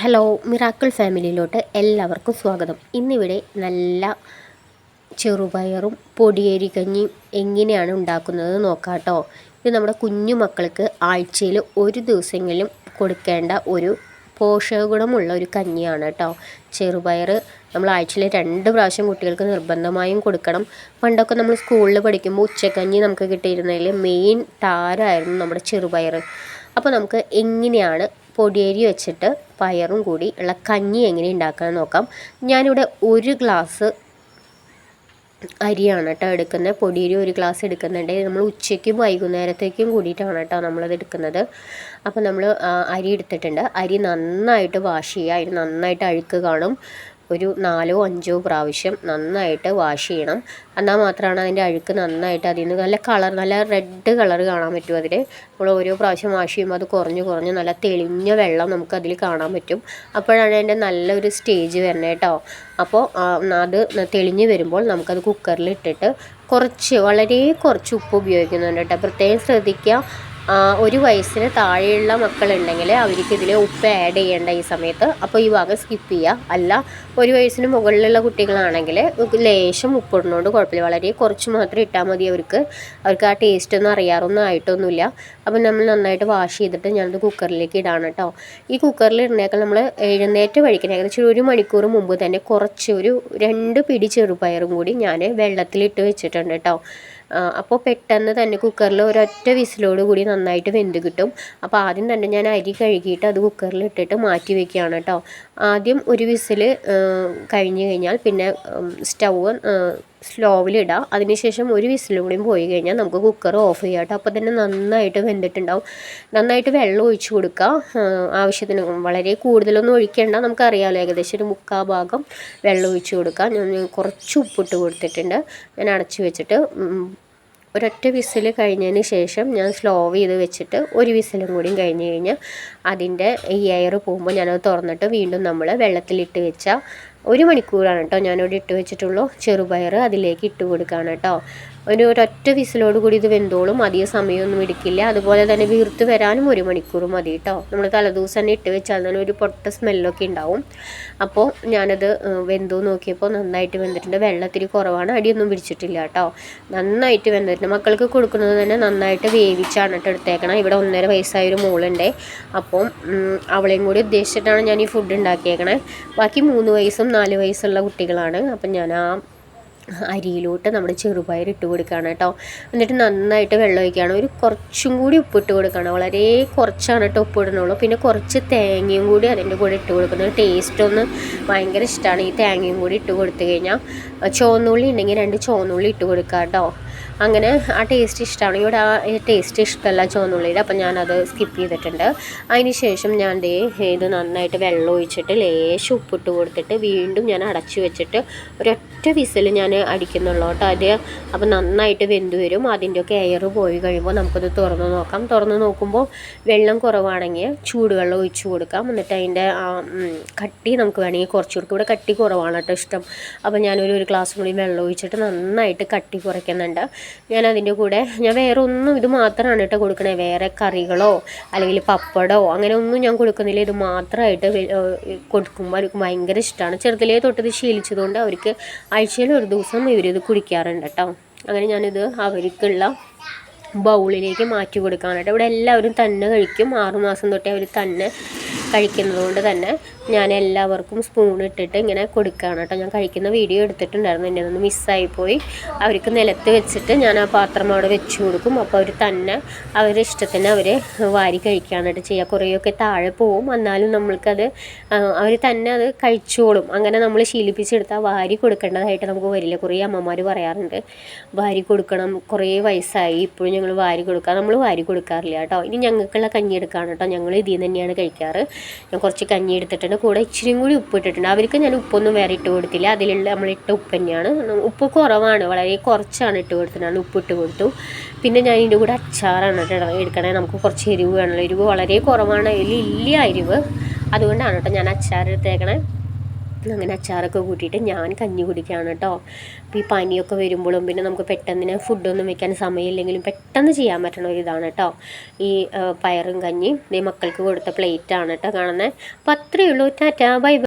Hello miracle ഫാമിലിയിലോട്ട് എല്ലാവർക്കും സ്വാഗതം. ഇന്നിവിടെ നല്ല ചെറുപയറും പൊടിയേരി കഞ്ഞിയും എങ്ങനെയാണ് ഉണ്ടാക്കുന്നത് നോക്കാട്ടോ. കേട്ടോ ഇത് നമ്മുടെ കുഞ്ഞു മക്കൾക്ക് ആഴ്ചയിൽ ഒരു ദിവസമെങ്കിലും കൊടുക്കേണ്ട ഒരു പോഷകഗുണമുള്ള ഒരു കഞ്ഞിയാണ് കേട്ടോ. ചെറുപയർ നമ്മൾ ആഴ്ചയിൽ രണ്ട് പ്രാവശ്യം കുട്ടികൾക്ക് നിർബന്ധമായും കൊടുക്കണം. പണ്ടൊക്കെ നമ്മൾ സ്കൂളിൽ പഠിക്കുമ്പോൾ ഉച്ചക്കഞ്ഞി നമുക്ക് കിട്ടിയിരുന്നതിൽ മെയിൻ താരമായിരുന്നു നമ്മുടെ ചെറുപയർ അപ്പോൾ നമുക്ക് എങ്ങനെയാണ് പൊടിയരി വെച്ചിട്ട് പയറും കൂടി ഉള്ള കഞ്ഞി എങ്ങനെ ഉണ്ടാക്കാൻ നോക്കാം. ഞാനിവിടെ ഒരു ഗ്ലാസ് അരിയാണ് കേട്ടോ എടുക്കുന്നത്. പൊടിയരി ഒരു ഗ്ലാസ് എടുക്കുന്നുണ്ട്. നമ്മൾ ഉച്ചയ്ക്കും വൈകുന്നേരത്തേക്കും കൂടിയിട്ടാണ് കേട്ടോ നമ്മളത് എടുക്കുന്നത്. അപ്പോൾ നമ്മൾ അരി എടുത്തിട്ടുണ്ട്. അരി നന്നായിട്ട് വാഷ് ചെയ്യുക. അതിന് നന്നായിട്ട് അഴുക്ക് കാണും. ഒരു നാലോ അഞ്ചോ പ്രാവശ്യം നന്നായിട്ട് വാഷ് ചെയ്യണം. എന്നാൽ മാത്രമാണ് അതിന്റെ അഴുക്ക് നന്നായിട്ട് അതിൽ നിന്ന് നല്ല കളർ നല്ല റെഡ് കളർ കാണാൻ പറ്റും അതിൽ. നമ്മൾ ഓരോ പ്രാവശ്യം വാഷ് ചെയ്യുമ്പോൾ അത് കുറഞ്ഞ് കുറഞ്ഞ് നല്ല തെളിഞ്ഞ വെള്ളം നമുക്ക് അതിൽ കാണാൻ പറ്റും. അപ്പോഴാണ് അതിന്റെ നല്ലൊരു സ്റ്റേജ് വരുന്നത് കേട്ടോ. അപ്പോൾ അത് തെളിഞ്ഞ് വരുമ്പോൾ നമുക്കത് കുക്കറിൽ ഇട്ടിട്ട് കുറച്ച് വളരെ കുറച്ച് ഉപ്പ് ഉപയോഗിക്കുന്നുണ്ട് കേട്ടോ. പ്രത്യേകം ശ്രദ്ധിക്കുക. ഒരു വയസ്സിന് താഴെയുള്ള മക്കളുണ്ടെങ്കിൽ അവർക്ക് ഇതിൽ ഉപ്പ് ആഡ് ചെയ്യേണ്ട ഈ സമയത്ത്. അപ്പോൾ ഈ ഭാഗം സ്കിപ്പ് ചെയ്യുക. അല്ല ഒരു വയസ്സിന് മുകളിലുള്ള കുട്ടികളാണെങ്കിൽ ലേശം ഉപ്പിടുന്നതുകൊണ്ട് കുഴപ്പമില്ല. വളരെ കുറച്ച് മാത്രം ഇട്ടാൽ മതി അവർക്ക്. അവർക്ക് ആ ടേസ്റ്റ് ഒന്നും അറിയാറൊന്നും ആയിട്ടൊന്നുമില്ല. അപ്പോൾ നമ്മൾ നന്നായിട്ട് വാഷ് ചെയ്തിട്ട് ഞാനത് കുക്കറിലേക്ക് ഇടാണ് കേട്ടോ. ഈ കുക്കറിൽ ഇടുന്നേക്കാൾ നമ്മൾ എഴുന്നേറ്റ് കഴിക്കണം. ഏകദേശം ഒരു മണിക്കൂർ മുമ്പ് തന്നെ കുറച്ച് ഒരു രണ്ട് പിടി ചെറുപയറും കൂടി ഞാൻ വെള്ളത്തിലിട്ട് വെച്ചിട്ടുണ്ട് കേട്ടോ. അപ്പോൾ പെട്ടെന്ന് തന്നെ കുക്കറിൽ ഒരൊറ്റ വിസിലോട് കൂടി നന്നായിട്ട് വെന്ത് കിട്ടും. അപ്പോൾ ആദ്യം തന്നെ ഞാൻ അരി കഴുകിയിട്ട് അത് കുക്കറിൽ ഇട്ടിട്ട് മാറ്റി വെക്കുകയാണ് കേട്ടോ. ആദ്യം ഒരു വിസിൽ കഴിഞ്ഞ് കഴിഞ്ഞാൽ പിന്നെ സ്റ്റൗവ് സ്ലോവിലിടാം അതിനുശേഷം ഒരു വിസിലും പോയി കഴിഞ്ഞാൽ നമുക്ക് കുക്കർ ഓഫ് ചെയ്യാം കേട്ടോ. അപ്പോൾ തന്നെ നന്നായിട്ട് വെന്തിട്ടുണ്ടാവും. നന്നായിട്ട് വെള്ളം ഒഴിച്ച് കൊടുക്കുക ആവശ്യത്തിന് വളരെ കൂടുതലൊന്നും ഒഴിക്കേണ്ട. നമുക്കറിയാമല്ലോ ഏകദേശം ഒരു മുക്കാ ഭാഗം വെള്ളം ഒഴിച്ച് കൊടുക്കുക ഞാൻ കുറച്ച് ഉപ്പിട്ട് കൊടുത്തിട്ടുണ്ട്. ഞാൻ അടച്ചു വെച്ചിട്ട് ഒരൊറ്റ വിസിൽ കഴിഞ്ഞതിന് ശേഷം ഞാൻ സ്ലോ ചെയ്ത് വെച്ചിട്ട് ഒരു വിസിലും കൂടി കഴിഞ്ഞ് കഴിഞ്ഞാൽ അതിന്റെ ഈ എയർ പോകുമ്പോൾ ഞാനത് തുറന്നിട്ട് വീണ്ടും നമ്മൾ വെള്ളത്തിലിട്ട് വെച്ച ഒരു മണിക്കൂറാണ് കേട്ടോ ഞാനിവിടെ ഇട്ട് വെച്ചിട്ടുള്ളൂ ചെറുപയർ അതിലേക്ക് ഇട്ട് കൊടുക്കുകയാണ് കേട്ടോ. ഒരു ഒരൊറ്റ വിസിലോട് കൂടി ഇത് വെന്തോളും അധികം സമയമൊന്നും എടുക്കില്ല. അതുപോലെ തന്നെ വീർത്ത് വരാനും ഒരു മണിക്കൂർ മതി കേട്ടോ. നമ്മൾ തലേദിവസം തന്നെ ഇട്ട് വെച്ചാൽ തന്നെ ഒരു പൊട്ട സ്മെല്ലൊക്കെ ഉണ്ടാവും. അപ്പോൾ ഞാനത് വെന്തു നോക്കിയപ്പോൾ നന്നായിട്ട് വെന്തിട്ടുണ്ട്. വെള്ളത്തിരി കുറവാണ് അടിയൊന്നും പിടിച്ചിട്ടില്ല കേട്ടോ. നന്നായിട്ട് വെന്തിട്ടുണ്ട്. മക്കൾക്ക് കൊടുക്കുന്നത് തന്നെ നന്നായിട്ട് വേവിച്ചാണ് കേട്ടോ എടുത്തേക്കണം. ഇവിടെ ഒന്നര വയസ്സായ ഒരു മോളുണ്ട്. അപ്പം അവളെയും കൂടി ഉദ്ദേശിച്ചിട്ടാണ് ഞാൻ ഈ ഫുഡ് ഉണ്ടാക്കിയേക്കണേ. ബാക്കി മൂന്ന് വയസ്സും നാല് വയസ്സുള്ള കുട്ടികളാണ്. അപ്പം ഞാൻ ആ അരിയിലോട്ട് നമ്മുടെ ചെറുപയർ ഇട്ട് കൊടുക്കുകയാണ് കേട്ടോ. എന്നിട്ട് നന്നായിട്ട് വെള്ളം ഒഴിക്കുകയാണ്. ഒരു കുറച്ചും കൂടി ഉപ്പിട്ട് കൊടുക്കുകയാണ്. വളരെ കുറച്ചാണ് കേട്ടോ ഉപ്പ് ഇടണുള്ളൂ പിന്നെ കുറച്ച് തേങ്ങയും കൂടി അതിന്റെ കൂടെ ഇട്ട് കൊടുക്കുന്നത് ടേസ്റ്റ് ഒന്ന് ഭയങ്കര ഇഷ്ടമാണ് ഈ തേങ്ങയും കൂടി ഇട്ട് കൊടുത്തു കഴിഞ്ഞാൽ. ചുവന്നുള്ളി ഉണ്ടെങ്കിൽ രണ്ട് ചുവന്നുള്ളി ഇട്ട് കൊടുക്കുക കേട്ടോ. അങ്ങനെ ആ ടേസ്റ്റ് ഇഷ്ടമാണ് ഇവിടെ ആ ടേസ്റ്റ് ഇഷ്ടമല്ല ചുവന്നുള്ളിയുടെ അപ്പം ഞാനത് സ്കിപ്പ് ചെയ്തിട്ടുണ്ട്. അതിന് ശേഷം ഞാൻ ദേ ഇത് നന്നായിട്ട് വെള്ളം ഒഴിച്ചിട്ട് ലേശം ഉപ്പിട്ട് കൊടുത്തിട്ട് വീണ്ടും ഞാൻ അടച്ചു വെച്ചിട്ട് ഒരൊറ്റ വിസിൽ ഞാൻ അടിക്കുന്നുള്ളൂ കേട്ടോ. അത് അപ്പം നന്നായിട്ട് വെന്ത് വരും. അതിന്റെയൊക്കെ എയർ പോയി കഴിയുമ്പോൾ നമുക്കത് തുറന്ന് നോക്കാം. തുറന്ന് നോക്കുമ്പോൾ വെള്ളം കുറവാണെങ്കിൽ ചൂടുവെള്ളം ഒഴിച്ചു കൊടുക്കാം. എന്നിട്ട് അതിന്റെ കട്ടി നമുക്ക് വേണമെങ്കിൽ കുറച്ചുകൂടി ഇവിടെ കട്ടി കുറവാണ് കേട്ടോ ഇഷ്ടം. അപ്പോൾ ഞാനൊരു ഒരു ഗ്ലാസ് കൂടി വെള്ളം ഒഴിച്ചിട്ട് നന്നായിട്ട് കട്ടി കുറയ്ക്കുന്നുണ്ട്. ഞാൻ അതിന്റെ കൂടെ ഞാൻ വേറെ ഒന്നും ഇത് മാത്രമാണ് കേട്ടോ കൊടുക്കണേ. വേറെ കറികളോ അല്ലെങ്കിൽ പപ്പടോ അങ്ങനെ ഒന്നും ഞാൻ കൊടുക്കുന്നില്ല. ഇത് മാത്രമായിട്ട് കൊടുക്കുമ്പോൾ അവർക്ക് ഭയങ്കര ഇഷ്ടമാണ് ചെറുതിലേ തൊട്ടത് ശീലിച്ചതുകൊണ്ട് അവർക്ക് ആഴ്ചയിൽ ഒരു ദിവസം ഇവരിത് കുടിക്കാറുണ്ട് കേട്ടോ. അങ്ങനെ ഞാനിത് അവർക്കുള്ള ബൗളിലേക്ക് മാറ്റി കൊടുക്കാനായിട്ട് ഇവിടെ എല്ലാവരും തന്നെ കഴിക്കും. ആറുമാസം തൊട്ടേ അവർ തന്നെ കഴിക്കുന്നത് കൊണ്ട് തന്നെ ഞാൻ എല്ലാവർക്കും സ്പൂൺ ഇട്ടിട്ട് ഇങ്ങനെ കൊടുക്കുകയാണ് കേട്ടോ. ഞാൻ കഴിക്കുന്ന വീഡിയോ എടുത്തിട്ടുണ്ടായിരുന്നു. എന്നെ ഒന്ന് മിസ്സായിപ്പോയി അവർക്ക് നിലത്ത് വെച്ചിട്ട് ഞാൻ ആ പാത്രം അവിടെ വെച്ച് കൊടുക്കും. അപ്പോൾ അവർ തന്നെ അവരുടെ ഇഷ്ടത്തിന് അവർ വാരി കഴിക്കാനായിട്ട് ചെയ്യുക. കുറേയൊക്കെ താഴെ പോവും. എന്നാലും നമ്മൾക്കത് അവർ തന്നെ അത് കഴിച്ചോളും. അങ്ങനെ നമ്മൾ ശീലിപ്പിച്ചെടുത്താൽ വാരി കൊടുക്കേണ്ടതായിട്ട് നമുക്ക് വരില്ല. കുറേ അമ്മമാർ പറയാറുണ്ട് വാരി കൊടുക്കണം. കുറേ വയസ്സായി. ഇപ്പോഴും ഞങ്ങൾ വാരി കൊടുക്കുക നമ്മൾ വാരി കൊടുക്കാറില്ല കേട്ടോ. ഇനി ഞങ്ങൾക്കുള്ള കഞ്ഞി എടുക്കുകയാണ് കേട്ടോ. ഞങ്ങൾ ഇതിൽ നിന്ന് തന്നെയാണ് കഴിക്കാറ്. ഞാൻ കുറച്ച് കഞ്ഞി എടുത്തിട്ടുണ്ട്. കൂടെ ഇച്ചിരിയും കൂടി ഉപ്പ് ഇട്ടിട്ടുണ്ട്. അവർക്ക് ഞാൻ ഉപ്പൊന്നും വേറെ ഇട്ട് കൊടുത്തില്ല. അതിലുള്ള നമ്മളിട്ട ഉപ്പ് തന്നെയാണ്. ഉപ്പ് കുറവാണ്. വളരെ കുറച്ചാണ് ഇട്ട് കൊടുത്തിട്ടാണ് ഉപ്പ് ഇട്ട് കൊടുത്തു. പിന്നെ ഞാൻ ഇതിന്റെ കൂടെ അച്ചാറാണ് എടുക്കണേ. നമുക്ക് കുറച്ച് എരിവ് വേണമല്ലോ. എരിവ് വളരെ കുറവാണ്. അതിൽ ഇല്ല എരിവ്. അതുകൊണ്ടാണ് കേട്ടോ ഞാൻ അച്ചാർ എടുത്തേക്കണേ. അങ്ങനെ അച്ചാറൊക്കെ കൂട്ടിയിട്ട് ഞാൻ കഞ്ഞി കുടിക്കുകയാണ് കേട്ടോ. അപ്പോൾ ഈ പനിയൊക്കെ വരുമ്പോഴും പിന്നെ നമുക്ക് പെട്ടെന്ന് ഫുഡൊന്നും വെക്കാൻ സമയമില്ലെങ്കിലും പെട്ടെന്ന് ചെയ്യാൻ പറ്റണ ഒരു ഇതാണ് കേട്ടോ. ഈ പയറും കഞ്ഞി ഈ മക്കൾക്ക് കൊടുത്ത പ്ലേറ്റാണ് കേട്ടോ കാണുന്നത് അപ്പോൾ അത്രയേ ഉള്ളൂ. ടാറ്റാ. ബൈ.